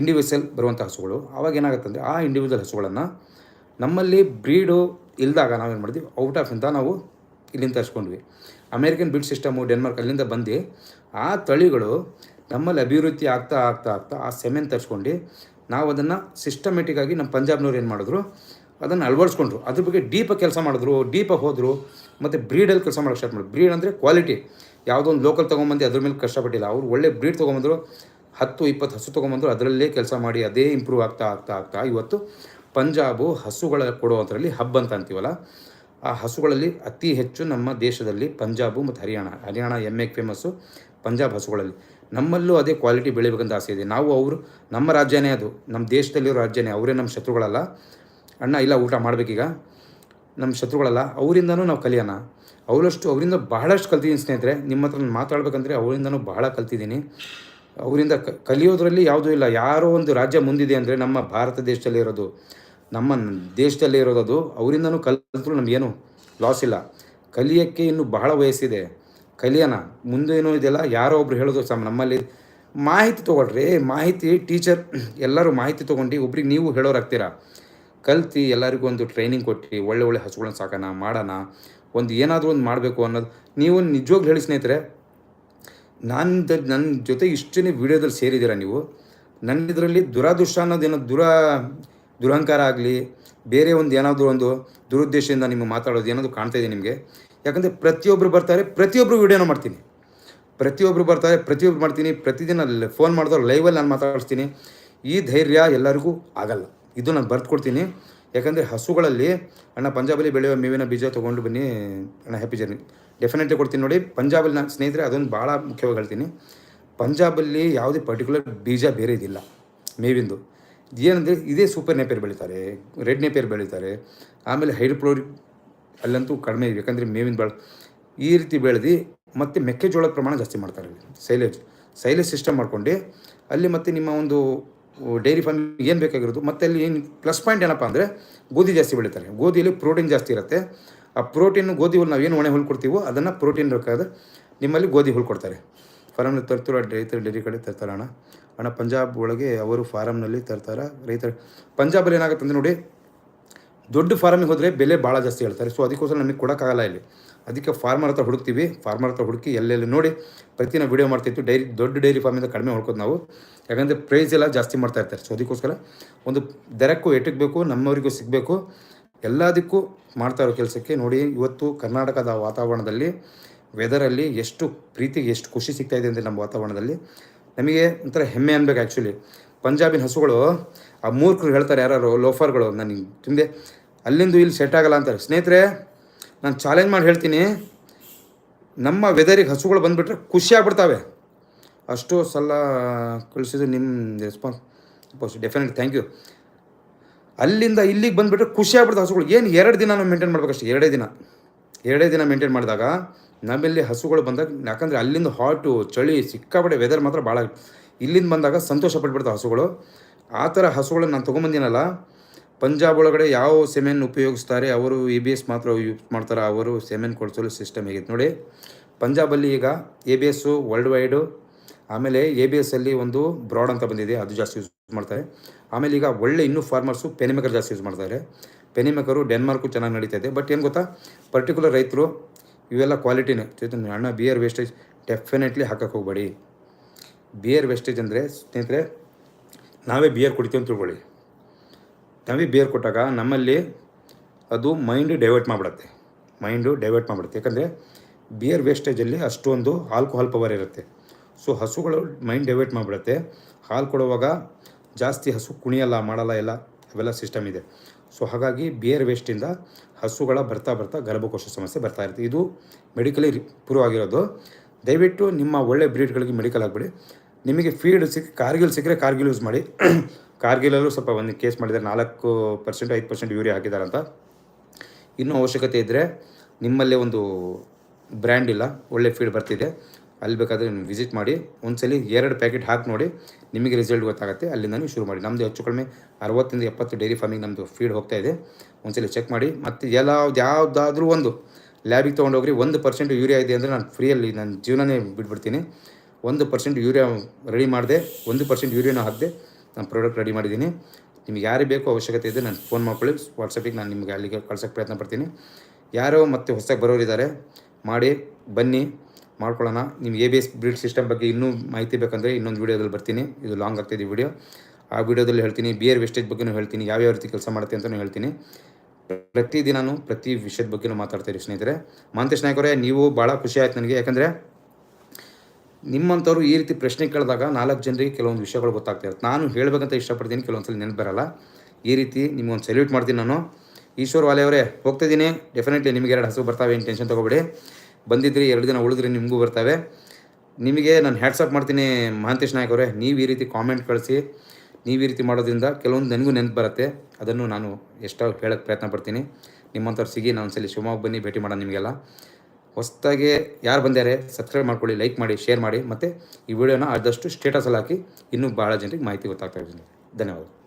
ಇಂಡಿವಿಜುವಲ್ ಬರುವಂಥ ಹಸುಗಳು. ಆವಾಗ ಏನಾಗುತ್ತೆ ಅಂದರೆ ಆ ಇಂಡಿವಿಜುವಲ್ ಹಸುಗಳನ್ನು ನಮ್ಮಲ್ಲಿ ಬ್ರೀಡು ಇಲ್ದಾಗ ನಾವೇನು ಮಾಡಿದ್ವಿ ಔಟ್ ಆಫ್ ಇಂದ ನಾವು ಇಲ್ಲಿಂದ ತರಿಸ್ಕೊಂಡ್ವಿ. ಅಮೇರಿಕನ್ ಬ್ರೀಡ್ ಸಿಸ್ಟಮು ಡೆನ್ಮಾರ್ಕ್ ಅಲ್ಲಿಂದ ಬಂದು ಆ ತಳಿಗಳು ನಮ್ಮಲ್ಲಿ ಅಭಿವೃದ್ಧಿ ಆಗ್ತಾ ಆಗ್ತಾ ಆಗ್ತಾ ಆ ಸೆಮೆನ್ ತರಿಸ್ಕೊಂಡು ನಾವು ಅದನ್ನು ಸಿಸ್ಟಮೆಟಿಕ್ಕಾಗಿ ನಮ್ಮ ಪಂಜಾಬ್ನವ್ರು ಏನು ಮಾಡಿದ್ರು? ಅದನ್ನು ಅಳವಡಿಸ್ಕೊಂಡ್ರು. ಅದ್ರ ಬಗ್ಗೆ ಡೀಪಾಗಿ ಕೆಲಸ ಮಾಡಿದ್ರು ಡೀಪಾಗಿ ಹೋದರು, ಮತ್ತು ಬ್ರೀಡಲ್ಲಿ ಕೆಲಸ ಮಾಡೋಕ್ಕೆ ಸ್ಟಾರ್ಟ್ ಮಾಡಿದ್ರು. ಬ್ರೀಡ್ ಅಂದರೆ ಕ್ವಾಲಿಟಿ ಯಾವುದೋ ಒಂದು ಲೋಕಲ್ ತೊಗೊಂಬಂದು ಅದ್ರ ಮೇಲೆ ಕಷ್ಟಪಟ್ಟಿಲ್ಲ ಅವ್ರು ಒಳ್ಳೆ ಬ್ರೀಡ್ ತೊಗೊಂಬಂದರು, ಹತ್ತು, ಇಪ್ಪತ್ತು ಹಸು ತೊಗೊಂಬಂದರು, ಅದರಲ್ಲೇ ಕೆಲಸ ಮಾಡಿ ಅದೇ ಇಂಪ್ರೂವ್ ಆಗ್ತಾ ಆಗ್ತಾ ಆಗ್ತಾ ಇವತ್ತು ಪಂಜಾಬು ಹಸುಗಳ ಕೊಡುವಂಥರಲ್ಲಿ ಹಬ್ ಅಂತ ಅಂತೀವಲ್ಲ? ಆ ಹಸುಗಳಲ್ಲಿ ಅತಿ ಹೆಚ್ಚು ನಮ್ಮ ದೇಶದಲ್ಲಿ ಪಂಜಾಬು ಮತ್ತು ಹರಿಯಾಣ. ಹರಿಯಾಣ ಎಮ್ಮೆಗೆ ಫೇಮಸ್ಸು ಪಂಜಾಬ್ ಹಸುಗಳಲ್ಲಿ. ನಮ್ಮಲ್ಲೂ ಅದೇ ಕ್ವಾಲಿಟಿ ಬೆಳಿಬೇಕಂತ ಆಸೆ ಇದೆ. ನಾವು ಅವರು ನಮ್ಮ ರಾಜ್ಯನೇ ಅದು. ನಮ್ಮ ದೇಶದಲ್ಲಿರೋ ರಾಜ್ಯನೇ. ಅವರೇ ನಮ್ಮ ಶತ್ರುಗಳಲ್ಲ. ಅಣ್ಣ, ಇಲ್ಲ, ಊಟ ಮಾಡಬೇಕೀಗ. ನಮ್ಮ ಶತ್ರುಗಳಲ್ಲ. ಅವರಿಂದನೂ ನಾವು ಕಲಿಯೋಣ. ಅವರಷ್ಟು, ಅವರಿಂದ ಬಹಳಷ್ಟು ಕಲ್ತಿದ್ದೀನಿ ಸ್ನೇಹಿತರೆ. ನಿಮ್ಮ ಹತ್ರ ನಾನು ಮಾತಾಡ್ಬೇಕಂದ್ರೆ ಅವರಿಂದನೂ ಬಹಳ ಕಲ್ತಿದ್ದೀನಿ. ಅವರಿಂದ ಕಲಿಯೋದರಲ್ಲಿ ಯಾವುದೂ ಇಲ್ಲ. ಯಾರೋ ಒಂದು ರಾಜ್ಯ ಮುಂದಿದೆ ಅಂದರೆ ನಮ್ಮ ಭಾರತ ದೇಶದಲ್ಲಿ ಇರೋದು ನಮ್ಮ ದೇಶದಲ್ಲೇ ಇರೋದು ಅದು. ಅವರಿಂದನೂ ಕಲಿತರು ನಮಗೇನು ಲಾಸ್ ಇಲ್ಲ. ಕಲಿಯೋಕ್ಕೆ ಇನ್ನೂ ಬಹಳ ವಯಸ್ಸಿದೆ. ಕಲಿಯೋಣ. ಏನೋ ಇದೆಲ್ಲ ಯಾರೋ ಒಬ್ರು ಹೇಳೋದು ಸಮ, ನಮ್ಮಲ್ಲಿ ಮಾಹಿತಿ ತೊಗೊಳ್ರಿ. ಮಾಹಿತಿ, ಟೀಚರ್, ಎಲ್ಲರೂ ಮಾಹಿತಿ ತೊಗೊಂಡು ಒಬ್ರಿಗೆ ನೀವು ಹೇಳೋರಾಗ್ತೀರಾ? ಕಲ್ತು, ಎಲ್ಲರಿಗೂ ಒಂದು ಟ್ರೈನಿಂಗ್ ಕೊಟ್ಟು, ಒಳ್ಳೆ ಒಳ್ಳೆ ಹಸುಗಳನ್ನ ಸಾಕೋಣ, ಮಾಡೋಣ. ಒಂದು ಏನಾದರೂ ಒಂದು ಮಾಡಬೇಕು ಅನ್ನೋದು. ನೀವು ನಿಜವಾಗ್ಲೂ ಹೇಳಿ ಸ್ನೇಹಿತರೆ ನಾನು ನನ್ನ ಜೊತೆ ಇಷ್ಟನೇ ವಿಡಿಯೋದಲ್ಲಿ ಸೇರಿದ್ದೀರಾ ನೀವು? ನನ್ನ ಇದರಲ್ಲಿ ದುರಾದೃಷ್ಟ ಅನ್ನೋದೇನೋ, ದುರ ದುರಹಂಕಾರ ಆಗಲಿ, ಬೇರೆ ಒಂದು ಏನಾದರೂ ಒಂದು ದುರುದ್ದೇಶದಿಂದ ನಿಮ್ಮ ಮಾತಾಡೋದು ಏನಾದರೂ ಕಾಣ್ತಾ ಇದೆ ನಿಮಗೆ. ಯಾಕಂದರೆ ಪ್ರತಿಯೊಬ್ಬರು ಬರ್ತಾರೆ ಪ್ರತಿಯೊಬ್ಬರು ವೀಡಿಯೋನ ಮಾಡ್ತೀನಿ. ಪ್ರತಿಯೊಬ್ಬರು ಬರ್ತಾರೆ ಪ್ರತಿಯೊಬ್ಬರು ಮಾಡ್ತೀನಿ, ಪ್ರತಿದಿನ ಫೋನ್ ಮಾಡಿದವ್ರು ಲೈವಲ್ಲಿ ನಾನು ಮಾತಾಡಿಸ್ತೀನಿ. ಈ ಧೈರ್ಯ ಎಲ್ಲರಿಗೂ ಆಗಲ್ಲ. ಇದು ನಾನು ಬರ್ತ್ಕೊಡ್ತೀನಿ ಯಾಕಂದರೆ ಹಸುಗಳಲ್ಲಿ, ಅಣ್ಣ ಪಂಜಾಬಲ್ಲಿ ಬೆಳೆಯುವ ಮೇವಿನ ಬೀಜ ತೊಗೊಂಡು ಬನ್ನಿ, ಅಣ್ಣ ಹ್ಯಾಪಿ ಜರ್ನಿ ಡೆಫಿನೆಟ್ಲಿ ಕೊಡ್ತೀನಿ ನೋಡಿ. ಪಂಜಾಬಲ್ಲಿ ನಾನು ಸ್ನೇಹಿತರೆ, ಅದೊಂದು ಭಾಳ ಮುಖ್ಯವಾಗಿ ಹೇಳ್ತೀನಿ. ಪಂಜಾಬಲ್ಲಿ ಯಾವುದೇ ಪರ್ಟಿಕ್ಯುಲರ್ ಬೀಜ ಬೇರೆ ಇದಿಲ್ಲ, ಮೇವಿಂದು. ಏನಂದರೆ ಇದೇ ಸೂಪರ್ ನೇಪೇರ್ ಬೆಳೀತಾರೆ, ರೆಡ್ ನೇಪೇರ್ ಬೆಳೀತಾರೆ, ಆಮೇಲೆ ಹೈಡ್ರೋಕ್ಲೋರಿಕ್ ಅಲ್ಲಂತೂ ಕಡಿಮೆ ಇದೆ. ಯಾಕಂದರೆ ಮೇವಿನ ಬೆಳೆ ಈ ರೀತಿ ಬೆಳೆದು ಮತ್ತು ಮೆಕ್ಕೆಜೋಳದ ಪ್ರಮಾಣ ಜಾಸ್ತಿ ಮಾಡ್ತಾರೆ ಸೈಲೇಜ್. ಸೈಲೇಜ್ ಸಿಸ್ಟಮ್ ಮಾಡ್ಕೊಂಡು ಅಲ್ಲಿ ಮತ್ತು ನಿಮ್ಮ ಒಂದು ಡೈರಿ ಫಾರ್ಮ್ ಏನು ಬೇಕಾಗಿರೋದು, ಮತ್ತು ಅಲ್ಲಿ ಏನು ಪ್ಲಸ್ ಪಾಯಿಂಟ್ ಏನಪ್ಪ ಅಂದರೆ ಗೋಧಿ ಜಾಸ್ತಿ ಬೆಳೀತಾರೆ. ಗೋಧಿಯಲ್ಲಿ ಪ್ರೋಟೀನ್ ಜಾಸ್ತಿ ಇರುತ್ತೆ. ಆ ಪ್ರೋಟೀನ್ ಗೋಧಿ ಹುಲ್ಲು ನಾವು ಏನು ಒಣೆ ಹುಲ್ಲು ಕೊಡ್ತೀವೋ ಅದನ್ನು ಪ್ರೋಟೀನ್ ಬೇಕಾದ್ರೆ ನಿಮ್ಮಲ್ಲಿ ಗೋಧಿ ಹುಲ್ಲು ಕೊಡ್ತಾರೆ. ಫಾರಮ್ನಲ್ಲಿ ತರ್ತಿರೋ, ರೈತರು ಡೈರಿ ಕಡೆ ತರ್ತಾರೆ ಅಣ್ಣ. ಪಂಜಾಬ್ ಒಳಗೆ ಅವರು ಫಾರಮ್ನಲ್ಲಿ ತರ್ತಾರೆ. ರೈತರ ಪಂಜಾಬಲ್ಲಿ ಏನಾಗುತ್ತೆ ಅಂದರೆ ನೋಡಿ, ದೊಡ್ಡ ಫಾರ್ಮಿಗೆ ಹೋದರೆ ಬೆಲೆ ಭಾಳ ಜಾಸ್ತಿ ಹೇಳ್ತಾರೆ. ಸೊ ಅದಕ್ಕೋಸ್ಕರ ನಮಗೆ ಕೊಡೋಕ್ಕಾಗಲ್ಲ ಇಲ್ಲಿ. ಅದಕ್ಕೆ ಫಾರ್ಮರ್ ಹತ್ರ ಹುಡುಕ್ತೀವಿ. ಫಾರ್ಮರ್ ಹತ್ರ ಹುಡುಕಿ ಎಲ್ಲೆಲ್ಲಿ ನೋಡಿ ಪ್ರತಿನ ವೀಡಿಯೋ ಮಾಡ್ತಿತ್ತು ಡೈರಿ ದೊಡ್ಡ ಡೈರಿ ಫಾರ್ಮಿಂದ ಕಡಿಮೆ ಹೊಡ್ಕೋದು ನಾವು. ಯಾಕಂದರೆ ಪ್ರೈಸ್ ಎಲ್ಲ ಜಾಸ್ತಿ ಮಾಡ್ತಾ ಇರ್ತಾರೆ. ಸೊ ಅದಕ್ಕೋಸ್ಕರ ಒಂದು ದರಕ್ಕೂ ಎಟಕ್ಕೆ ಬೇಕು ನಮ್ಮವರಿಗೂ ಸಿಗಬೇಕು. ಎಲ್ಲದಕ್ಕೂ ಮಾಡ್ತಾ ಇರೋ ಕೆಲಸಕ್ಕೆ ನೋಡಿ, ಇವತ್ತು ಕರ್ನಾಟಕದ ವಾತಾವರಣದಲ್ಲಿ ವೆದರಲ್ಲಿ ಎಷ್ಟು ಪ್ರೀತಿಗೆ ಎಷ್ಟು ಖುಷಿ ಸಿಗ್ತಾ ಇದೆ ಅಂದರೆ ನಮ್ಮ ವಾತಾವರಣದಲ್ಲಿ. ನಮಗೆ ಒಂಥರ ಹೆಮ್ಮೆ ಅನ್ಬೇಕು ಆ್ಯಕ್ಚುಲಿ ಪಂಜಾಬಿನ ಹಸುಗಳು, ಆ ಮೂರ್ಖರು ಹೇಳ್ತಾರೆ ಯಾರು ಲೋಫರ್ಗಳು ನನಗೆ ತಿಂದೆ. ಅಲ್ಲಿಂದು ಇಲ್ಲಿ ಸೆಟ್ ಆಗಲ್ಲ ಅಂತಾರೆ. ಸ್ನೇಹಿತರೆ, ನಾನು ಚಾಲೆಂಜ್ ಮಾಡಿ ಹೇಳ್ತೀನಿ. ನಮ್ಮ ವೆದರಿಗೆ ಹಸುಗಳು ಬಂದುಬಿಟ್ರೆ ಖುಷಿಯಾಗ್ಬಿಡ್ತಾವೆ ಅಷ್ಟು ಸಲ ಕಳಿಸಿದ್ರು ನಿಮ್ಮ ರೆಸ್ಪಾನ್ಸ್ ಡೆಫಿನೆಟ್ ಥ್ಯಾಂಕ್ ಯು ಅಲ್ಲಿಂದ ಇಲ್ಲಿಗೆ ಬಂದುಬಿಟ್ರೆ ಖುಷಿ ಆಗ್ಬಿಡ್ತಾವೆ ಹಸುಗಳು. ಏನು ಎರಡು ದಿನ ನಾವು ಮೇಂಟೈನ್ ಮಾಡಬೇಕಷ್ಟೇ? ಎರಡೇ ದಿನ. ಎರಡೇ ದಿನ ಮೇಂಟೈನ್ ಮಾಡಿದಾಗ ನಮ್ಮಲ್ಲಿ ಹಸುಗಳು ಬಂದಾಗ, ಯಾಕಂದರೆ ಅಲ್ಲಿಂದ ಹಾಟು, ಚಳಿ, ಸಿಕ್ಕಾಪಟ್ಟೆ ವೆದರ್ ಮಾತ್ರ ಭಾಳ ಇಲ್ಲಿಂದ ಬಂದಾಗ ಸಂತೋಷ ಪಟ್ಬಿಡ್ತಾವೆ ಹಸುಗಳು. ಆ ಥರ ಹಸುಗಳನ್ನು ನಾನು ತೊಗೊಂಬಂದಿನಲ್ಲ, ಪಂಜಾಬ್ ಒಳಗಡೆ ಯಾವ ಸೆಮೆನ್ ಉಪಯೋಗಿಸ್ತಾರೆ, ಅವರು ಎ ಬಿ ಎಸ್ ಮಾತ್ರ ಯೂಸ್ ಮಾಡ್ತಾರೆ, ಅವರು ಸೆಮೆನ್ ಕೊಡಿಸಲು ಸಿಸ್ಟಮ್ ಹೇಗಿತ್ತು ನೋಡಿ. ಪಂಜಾಬಲ್ಲಿ ಈಗ A B S world wide ಆಮೇಲೆ ಎ ಬಿ ಎಸ್ಸಲ್ಲಿ ಒಂದು ಬ್ರಾಡ್ ಅಂತ ಬಂದಿದೆ, ಅದು ಜಾಸ್ತಿ ಯೂಸ್ ಮಾಡ್ತಾರೆ. ಆಮೇಲೆ ಈಗ ಒಳ್ಳೆ ಇನ್ನೂ ಫಾರ್ಮರ್ಸು ಪೆನಿಮೇಕರ್ ಜಾಸ್ತಿ ಯೂಸ್ ಮಾಡ್ತಾರೆ. ಪೆನಿಮೇಕರು ಡೆನ್ಮಾರ್ಕು ಚೆನ್ನಾಗಿ ನಡೀತಾ ಬಟ್ ಏನು ಗೊತ್ತಾ? ಪರ್ಟಿಕ್ಯುಲರ್ ರೈತರು ಇವೆಲ್ಲ ಕ್ವಾಲಿಟಿನೇ ಚೇತನ್ ಅಣ್ಣ ಬಿಯರ್ ವೇಸ್ಟೇಜ್ ಡೆಫಿನೆಟ್ಲಿ ಹಾಕಕ್ಕೆ ಹೋಗಬೇಡಿ. ಬಿಯರ್ ವೇಸ್ಟೇಜ್ ಅಂದರೆ ಸ್ನೇಹಿತರೆ, ನಾವೇ ಬಿಯರ್ ಕುಡಿತೀವಿ ಅಂತ ತಿಳ್ಕೊಳ್ಳಿ. ನಾವೇ ಬಿಯರ್ ಕೊಟ್ಟಾಗ ನಮ್ಮಲ್ಲಿ ಅದು ಮೈಂಡ್ ಡೈವರ್ಟ್ ಮಾಡಿಬಿಡತ್ತೆ. ಮೈಂಡು ಡೈವರ್ಟ್ ಮಾಡಿಬಿಡುತ್ತೆ. ಯಾಕಂದರೆ ಬಿಯರ್ ವೇಸ್ಟೇಜಲ್ಲಿ ಅಷ್ಟೊಂದು ಆಲ್ಕೋಹಾಲ್ ಪವರ್ ಇರುತ್ತೆ. ಸೊ ಹಸುಗಳು ಮೈಂಡ್ ಡೈವರ್ಟ್ ಮಾಡಿಬಿಡುತ್ತೆ. ಹಾಲು ಕೊಡುವಾಗ ಜಾಸ್ತಿ ಹಸು ಕುಣಿಯಲ್ಲ, ಮಾಡಲ್ಲ ಎಲ್ಲ, ಅವೆಲ್ಲ ಸಿಸ್ಟಮ್ ಇದೆ. ಸೊ ಹಾಗಾಗಿ ಬಿಯರ್ ವೇಸ್ಟಿಂದ ಹಸುಗಳ ಬರ್ತಾ ಬರ್ತಾ ಗರ್ಭಕೋಶ ಸಮಸ್ಯೆ ಬರ್ತಾ ಇರುತ್ತೆ. ಇದು ಮೆಡಿಕಲಿ ಪ್ರೂವ್ ಆಗಿರೋದು. ದಯವಿಟ್ಟು ನಿಮ್ಮ ಒಳ್ಳೆ ಬ್ರೀಡ್ಗಳಿಗೆ ಮೆಡಿಕಲ್ ಆಗಿಬಿಡಿ. ನಿಮಗೆ ಫೀಡ್ ಸಿಕ್ಕಿ ಕಾರ್ಗಿಲ್ ಸಿಕ್ಕರೆ ಕಾರ್ಗಿಲ್ ಯೂಸ್ ಮಾಡಿ. (clears throat) ಕಾರ್ಗಿಲಲ್ಲೂ ಸ್ವಲ್ಪ ಒಂದು ಕೇಸ್ ಮಾಡಿದ್ದಾರೆ. ನಾಲ್ಕು ಪರ್ಸೆಂಟ್ ಐದು ಪರ್ಸೆಂಟ್ ಯೂರಿಯಾ ಹಾಕಿದ್ದಾರೆ ಅಂತ. ಇನ್ನೂ ಅವಶ್ಯಕತೆ ಇದ್ದರೆ ನಿಮ್ಮಲ್ಲೇ ಒಂದು ಬ್ರ್ಯಾಂಡ್ ಇಲ್ಲ. ಒಳ್ಳೆ ಫೀಡ್ ಬರ್ತಿದೆ. ಅಲ್ಲಿ ಬೇಕಾದರೆ ನೀವು ವಿಸಿಟ್ ಮಾಡಿ, ಒಂದ್ಸಲಿ ಎರಡು ಪ್ಯಾಕೆಟ್ ಹಾಕಿ ನೋಡಿ, ನಿಮಗೆ ರಿಸಲ್ಟ್ ಗೊತ್ತಾಗುತ್ತೆ. ಅಲ್ಲಿಂದ ನೀವು ಶುರು ಮಾಡಿ. ನಮ್ಮದು ಹೆಚ್ಚು ಕಡಿಮೆ ಅರವತ್ತರಿಂದ ಎಪ್ಪತ್ತು ಡೈರಿ ಫಾರ್ಮಿಂಗ್ ನಮ್ಮದು ಫೀಡ್ ಹೋಗ್ತಾ ಇದೆ. ಒಂದ್ಸಲಿ ಚೆಕ್ ಮಾಡಿ. ಮತ್ತು ಎಲ್ಲ ಯಾವುದಾದ್ರೂ ಒಂದು ಲ್ಯಾಬಿಗೆ ತೊಗೊಂಡೋಗ್ರಿ, ಒಂದು ಪರ್ಸೆಂಟ್ ಯೂರಿಯಾ ಇದೆ ಅಂದರೆ ನಾನು ಫ್ರೀಯಲ್ಲಿ ನನ್ನ ಜೀವನನೇ ಬಿಟ್ಬಿಡ್ತೀನಿ. ಒಂದು ಪರ್ಸೆಂಟ್ ಯೂರಿಯಾ ರೆಡಿ ಮಾಡಿದೆ, ಒಂದು ಪರ್ಸೆಂಟ್ ಯೂರಿಯಾನ ಹಾಕಿದೆ ನಾನು ಪ್ರಾಡಕ್ಟ್ ರೆಡಿ ಮಾಡಿದ್ದೀನಿ. ನಿಮ್ಗೆ ಯಾರಿಗೆ ಬೇಕೋ ಅವಶ್ಯಕತೆ ಇದೆ, ನಾನು ಫೋನ್ ಮಾಡ್ಕೊಳ್ಳಿ. ವಾಟ್ಸಪ್ಪಿಗೆ ನಾನು ನಿಮಗೆ ಅಲ್ಲಿಗೆ ಕಳ್ಸೋಕ್ಕೆ ಪ್ರಯತ್ನ ಪಡ್ತೀನಿ. ಯಾರೋ ಮತ್ತೆ ಹೊಸದಾಗಿ ಬರೋರಿದ್ದಾರೆ, ಮಾಡಿ, ಬನ್ನಿ. ಮಾಡ್ಕೊಳ್ಳೋಣ. ನಿಮ್ಗೆ A B S breed system ಬಗ್ಗೆ ಇನ್ನೂ ಮಾಹಿತಿ ಬೇಕಂದರೆ ಇನ್ನೊಂದು ವೀಡಿಯೋದಲ್ಲಿ ಬರ್ತೀನಿ. ಇದು ಲಾಂಗ್ ಆಗ್ತಿದೆ ವಿಡಿಯೋ ಆ ವಿಡಿಯೋದಲ್ಲಿ ಹೇಳ್ತೀನಿ ಬಿಯರ್ ವೇಸ್ಟೇಜ್ ಬಗ್ಗೆನೂ ಹೇಳ್ತೀನಿ, ಯಾವ್ಯಾವ ರೀತಿ ಕೆಲಸ ಮಾಡುತ್ತೆ ಅಂತಲೂ ಹೇಳ್ತೀನಿ. ಪ್ರತಿದಿನವೂ ಪ್ರತಿ ವಿಷಯದ ಬಗ್ಗೆನೂ ಮಾತಾಡ್ತೀರಿ ಸ್ನೇಹಿತರೆ. ಮಹಂತೇಶ್ ಅವರೇ, ನೀವು ಭಾಳ ಖುಷಿ ಆಯ್ತು ನನಗೆ. ಯಾಕಂದರೆ ನಿಮ್ಮಂಥವ್ರು ಈ ರೀತಿ ಪ್ರಶ್ನೆ ಕೇಳಿದಾಗ ನಾಲ್ಕು ಜನರಿಗೆ ಕೆಲವೊಂದು ವಿಷಯಗಳು ಗೊತ್ತಾಗ್ತಾ ಇರುತ್ತೆ. ನಾನು ಹೇಳಬೇಕಂತ ಇಷ್ಟಪಡ್ತೀನಿ ಕೆಲವೊಂದು ಸಲ ನೆನಪು ಬರಲ್ಲ ಈ ರೀತಿ ನಿಮ್ಗೊಂದು ಸೆಲ್ಯೂಟ್ ಮಾಡ್ತೀನಿ ನಾನು. ಈಶ್ವರ್ ವಾಲೆಯವರೇ ಹೋಗ್ತಿದ್ದೀನಿ ಡೆಫಿನೆಟ್ಲಿ ನಿಮಗೆ ಎರಡು ಹಸು ಬರ್ತಾವೆ ಏನು ಟೆನ್ಷನ್ ತೊಗೊಬೇಡಿ. ಬಂದಿದ್ರಿ, ಎರಡು ದಿನ ಉಳಿದ್ರಿ, ನಿಮಗೂ ಬರ್ತವೆ. ನಿಮಗೆ ನಾನು ಹ್ಯಾಟ್ಸಪ್ ಮಾಡ್ತೀನಿ ಮಹಾಂತೇಶ್ ನಾಯಕ್ ಅವರೇ. ನೀವು ಈ ರೀತಿ ಕಾಮೆಂಟ್ ಕಳಿಸಿ, ನೀವು ಈ ರೀತಿ ಮಾಡೋದ್ರಿಂದ ಕೆಲವೊಂದು ನನಗೂ ನೆನಪು ಬರುತ್ತೆ. ಅದನ್ನು ನಾನು ಎಷ್ಟೋ ಹೇಳೋಕ್ಕೆ ಪ್ರಯತ್ನ ಪಡ್ತೀನಿ. ನಿಮ್ಮಂಥವ್ರು ಸಿಗಿ, ನಾನು ಒಂದ್ಸಲಿ ಶಿವಮೊಗ್ಗ ಬನ್ನಿ, ಭೇಟಿ ಮಾಡೋಣ ನಿಮಗೆಲ್ಲ. ಹೊಸದಾಗಿ ಯಾರು ಬಂದಾರೆ ಸಬ್ಸ್ಕ್ರೈಬ್ ಮಾಡ್ಕೊಳ್ಳಿ ಲೈಕ್ ಮಾಡಿ ಶೇರ್ ಮಾಡಿ. ಮತ್ತು ಈ ವಿಡಿಯೋನ ಆದಷ್ಟು ಸ್ಟೇಟಸಲ್ಲಿ ಹಾಕಿ ಇನ್ನೂ ಭಾಳ ಜನರಿಗೆ ಮಾಹಿತಿ ಗೊತ್ತಾಗ್ತಾ ಇದ್ದೀನಿ ಧನ್ಯವಾದ.